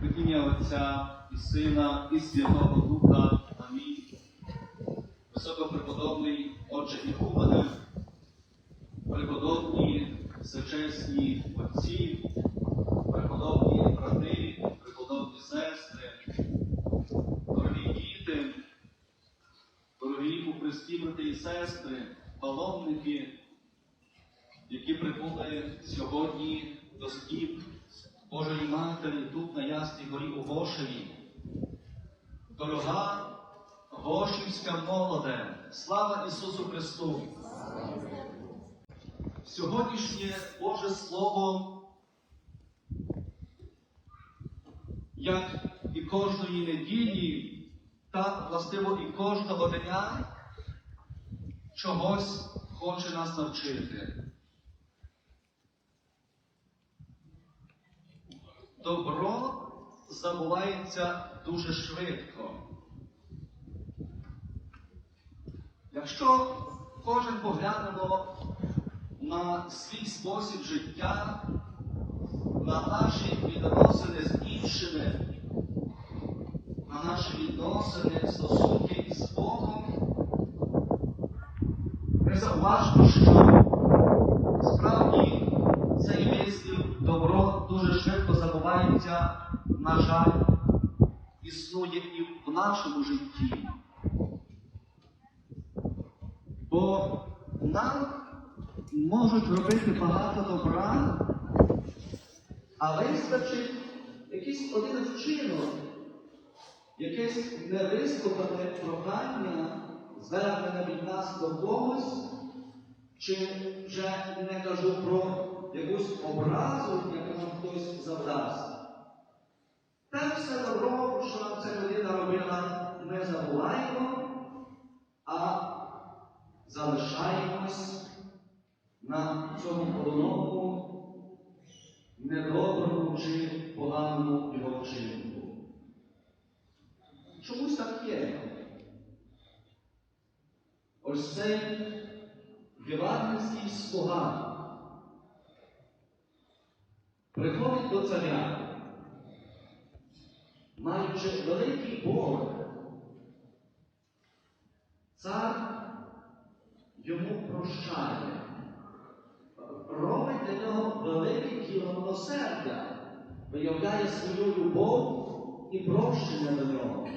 В Отця і Сина, і Святого Духа. Амінь. Високопреподобний Отче Ігумене, преподобні всечесні отці, преподобні брати, преподобні сестри, дорогі діти, дорогі у Христі брати і сестри, паломники, які прибули сьогодні до стіп Божої Матері тут на Ясній горі у Гошеві. Дорога Гошівська молоде, слава Ісусу Христу! Сьогоднішнє Боже Слово, як і кожної неділі, та властиво і кожного дня чогось хоче нас навчити. Добро забувається дуже швидко. Якщо кожен поглянемо на свій спосіб життя, на наші відносини з іншими, на наші відносини, стосунки із Богом, ми зауважимо, що добро дуже швидко забувається, на жаль, існує і в нашому житті. Бо нам можуть робити багато добра, а вистачить якийсь один вчинок, якесь невислухане прохання, звернене від нас до когось, чи вже не кажу про якусь образу, яку нам хтось завдасть. Те все добро, що нам ця людина робила, ми забуваємо, а залишаємось на цьому одному недоброму чи поганому його вчинку. Чомусь так є. Ось цей євангельський слуга приходить до царя, маючи великий борг. Цар йому прощає, робить для нього велике діло милосердя, виявляє свою любов і прощення до нього.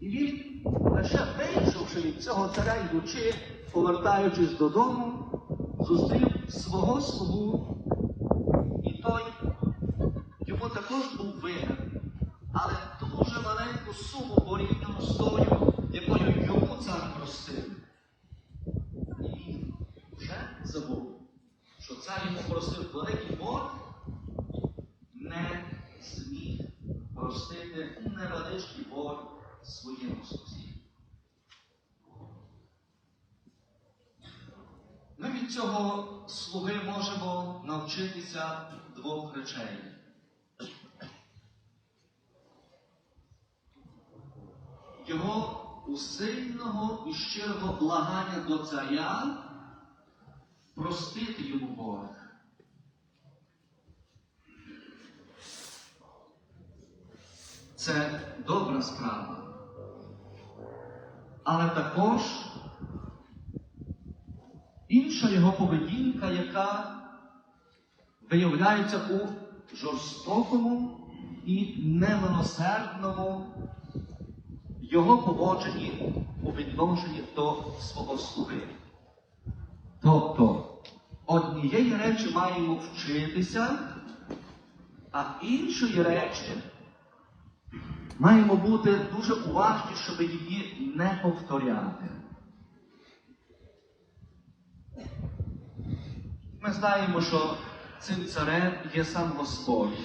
І він, лише вийшовши від цього царя, йдучи, повертаючись додому, зустрів свого слугу, і той йому також був винен, але дуже маленьку суму порівняно з тою, якою йому цар простив. І він вже забув, що цар йому простив великий борг, не зміг простити невеличкий борг своєму сусіду. Ми цього слуги можемо навчитися двох речей. Його усильного і щирого благання до царя простити йому борг. Це добра справа. Але також інша його поведінка, яка виявляється у жорстокому і немилосердному його поводженні у відношенні до свого слуги. Тобто, однієї речі маємо вчитися, а іншої речі маємо бути дуже уважні, щоб її не повторяти. Ми знаємо, що цим царем є сам Господь,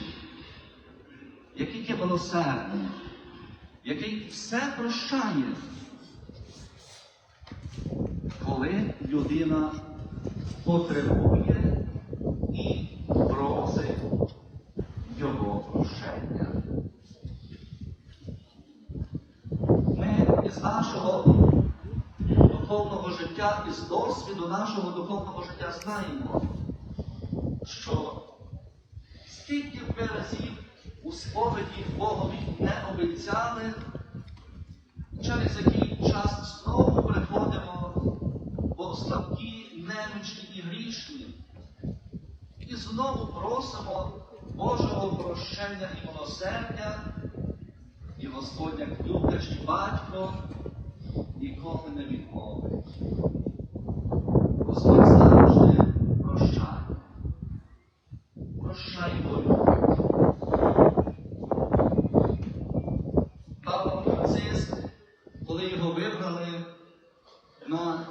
який є милосердним, який все прощає, коли людина потребує і просить його прощення. Ми із нашого духовного життя, із досвіду нашого духовного життя знаємо, що скільки б ви разів у сповіді Богові не обіцяли, через який час знову приходимо, бо слабкі, немічні і грішні, і знову просимо Божого прощення і милосердя, і Господь, як люблячий батько, ніколи не відмовить. Господь завжди прощає. Прощай волю. Павло Франциск, коли його вибрали на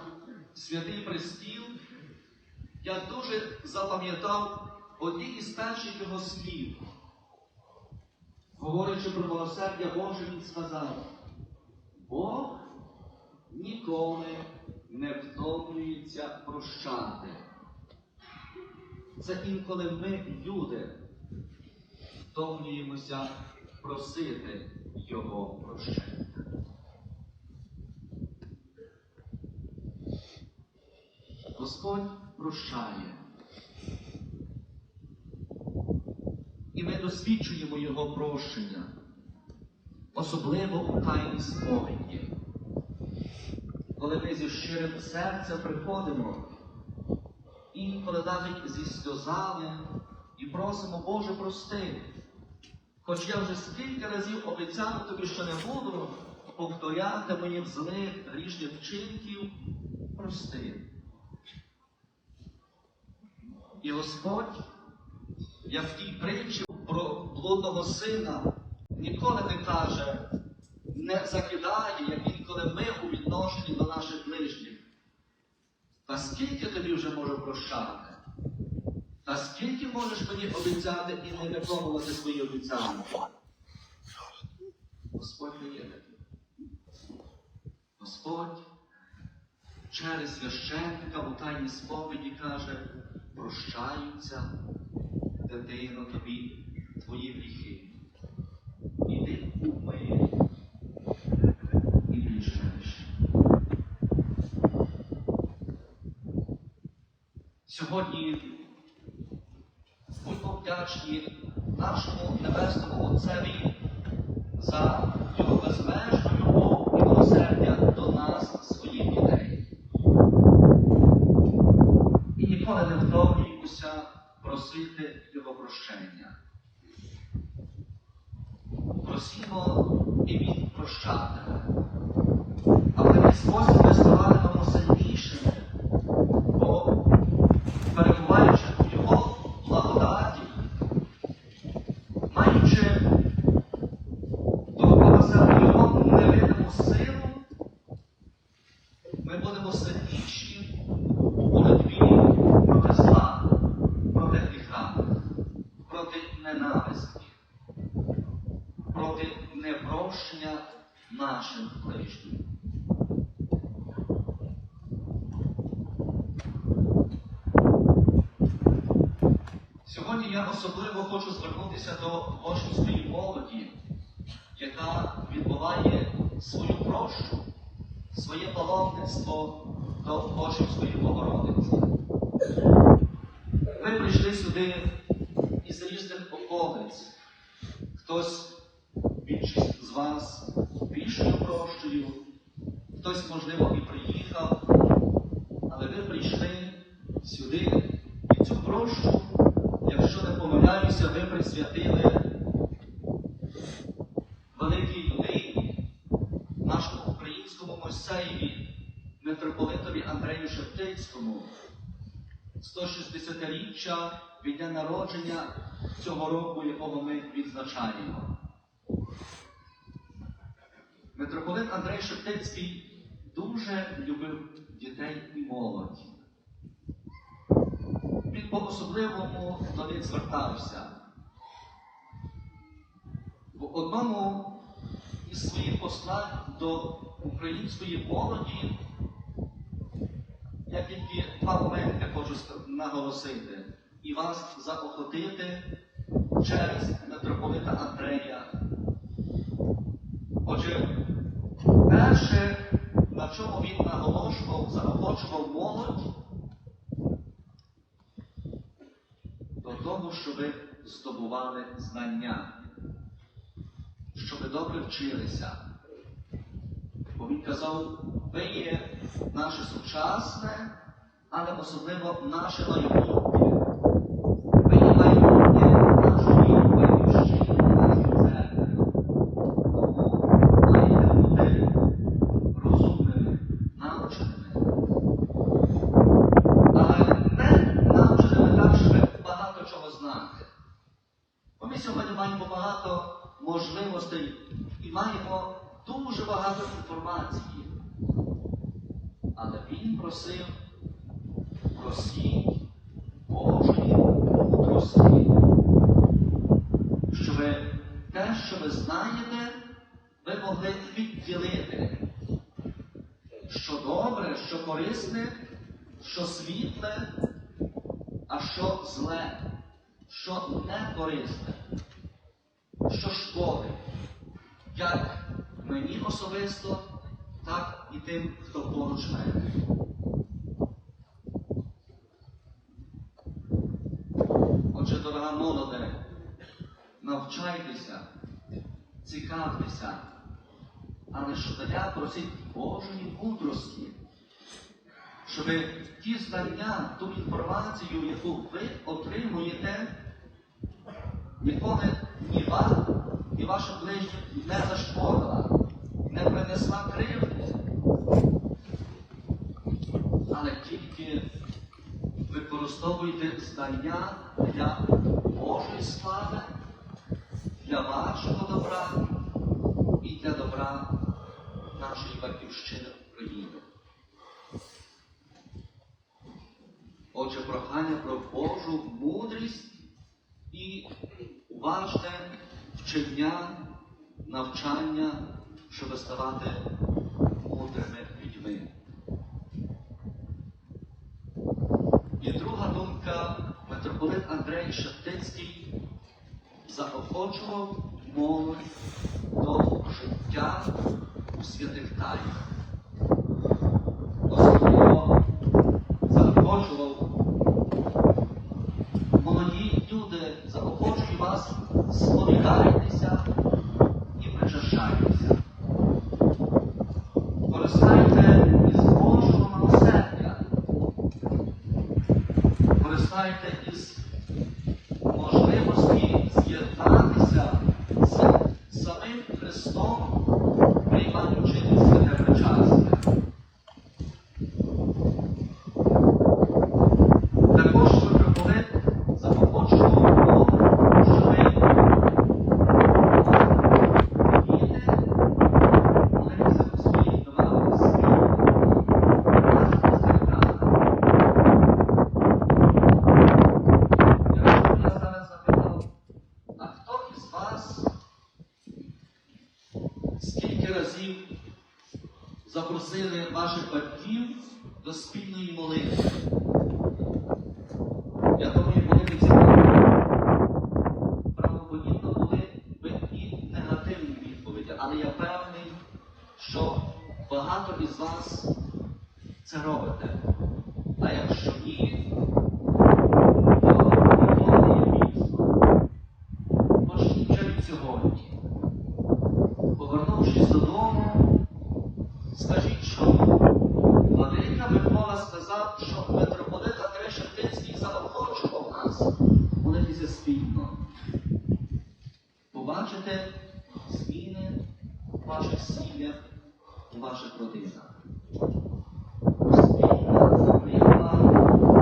святий престіл, я дуже запам'ятав одні із перших його слів. Говорячи про милосердя Боже, він сказав, Бог ніколи не втомлюється прощати. Це інколи ми, люди, втомлюємося просити Його прощення. Господь прощає. І ми досвідчуємо Його прощення, особливо у тайній сповіді. Коли ми зі щирим серцем приходимо, інколи навіть зі сльозами і просимо, Боже, прости. Хоч я вже скільки разів обіцяв тобі, що не буду повторяти моїх злих грішних вчинків, прости. І Господь, як в тій притчі про блудного сина, ніколи не каже, не закидає, як інколи ми у відношенні до наших ближніх. Та скільки тобі вже можу прощати? Та скільки можеш мені обіцяти і не виконувати свої обіцянки? Господь не є такий. Господь через священника у тайній сповіді каже, прощаються, дитино, тобі Сьогодні будьмо вдячні нашому Небесному Отцеві за його безмежну любов і милосердя до нас, своїх дітей. І ніколи не втомлюємося просити Його прощення. Просімо і Він прощатиме. А в такий спосіб ми ставатимемо сильнішими, наших ближніх. Сьогодні я особливо хочу звернутися до Вошинської молоді, яка відбуває свою прощу, своє паломництво до Вошинської Богородиці. Ви прийшли сюди із різних околиць. Хтось, більшість з вас, більшою хтось, можливо, і приїхав, але ви прийшли сюди і цю прощу, якщо не помиляюся, ви присвятили великій людині, нашому українському Мойсеєві, митрополитові Андрею Шептицькому, 160-річчя від дня народження цього року, якого ми відзначаємо. Митрополит Андрей Шептицький дуже любив дітей і молодь. Він по-особливому до них звертався. В одному із своїх послань до української молоді я тільки два моменти хочу наголосити і вас заохотити через митрополита Андрея. Отже, перше, на чому він наголошував, заохочував молодь, до того, щоб здобували знання, щоб добре вчилися. Бо він казав, ви є наше сучасне, але особливо наше майбутнє. Ви є майбутнє нашої батьківщини, нашої церкви. Тому маєте бути розумними, навченими. Але не навченими так, щоб багато чого знати. Бо ми сьогодні маємо багато можливостей і маємо дуже багато інформації. Але він просив просіть Божої мудрості, щоб те, що ви знаєте, ви могли відділити, що добре, що корисне, що світле, а що зле, що не корисне, що шкодить, як мені особисто, так і тим, хто поруч мене. Отже, дорога молоде, навчайтеся, цікавтеся, але щодня просіть Божої мудрості, щоб ті знання, ту інформацію, яку ви отримуєте, ніколи ні вам, ні вашим ближнім не зашкодила, не принесла кривди, але тільки використовуйте знання для Божої слави, для вашого добра і для добра нашої батьківщини України. Отже, прохання про Божу мудрість і уважне вчення, навчання, щоб ставати мудрими людьми. І друга думка, митрополит Андрей Шептицький заохочував молодь до життя у святих тайнах. Особливо заохочував молоді люди, заохочую вас, сповідайтеся і причащайтеся. Користайте із Божого милосердя. Користайте із можливості з'єднатися з самим Христом, приймаючи святе причастя. Також митрополит заохочував Бог, що ви вмієте молитися у своїх домах спільно, разом з святами. Якщо б я зараз запитав, а хто із вас скільки разів запросили ваших батьків до молитви? Я думаю, вони б ці правоподібно були би і негативні відповіді, але я певний, що багато із вас це робите. А якщо ні, то ніколи не є пізно. Почніть вже від сьогодні. Повернувшись додому, скажіть, що Владика Микола сказав, що митрополит Андрей Шептицький заохочував нас молитися спільно. Побачите зміни у ваших сім'ях, у ваших родинах. Спільна молитва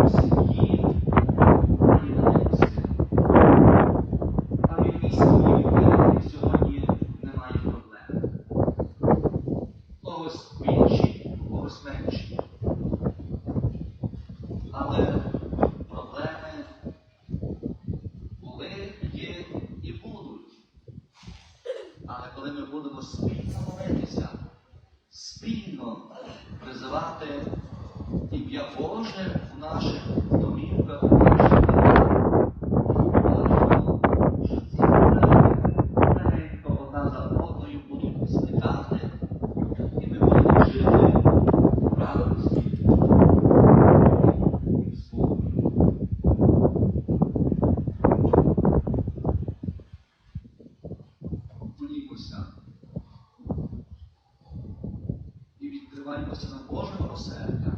у сім'ї і молитві. Та в якій сім'ї відповідати сьогодні немає проблем. Когось більші, когось менші. Але проблеми були, є і будуть. Але коли ми будемо спільно молитися, спільно призивати ім'я Боже в наших домівках, у наших домах, бачимо, що ці проблеми легенько одна за одною будуть зникати, і ми будемо жити в радості і в спокої. Сподіваємося на Боже милосердя,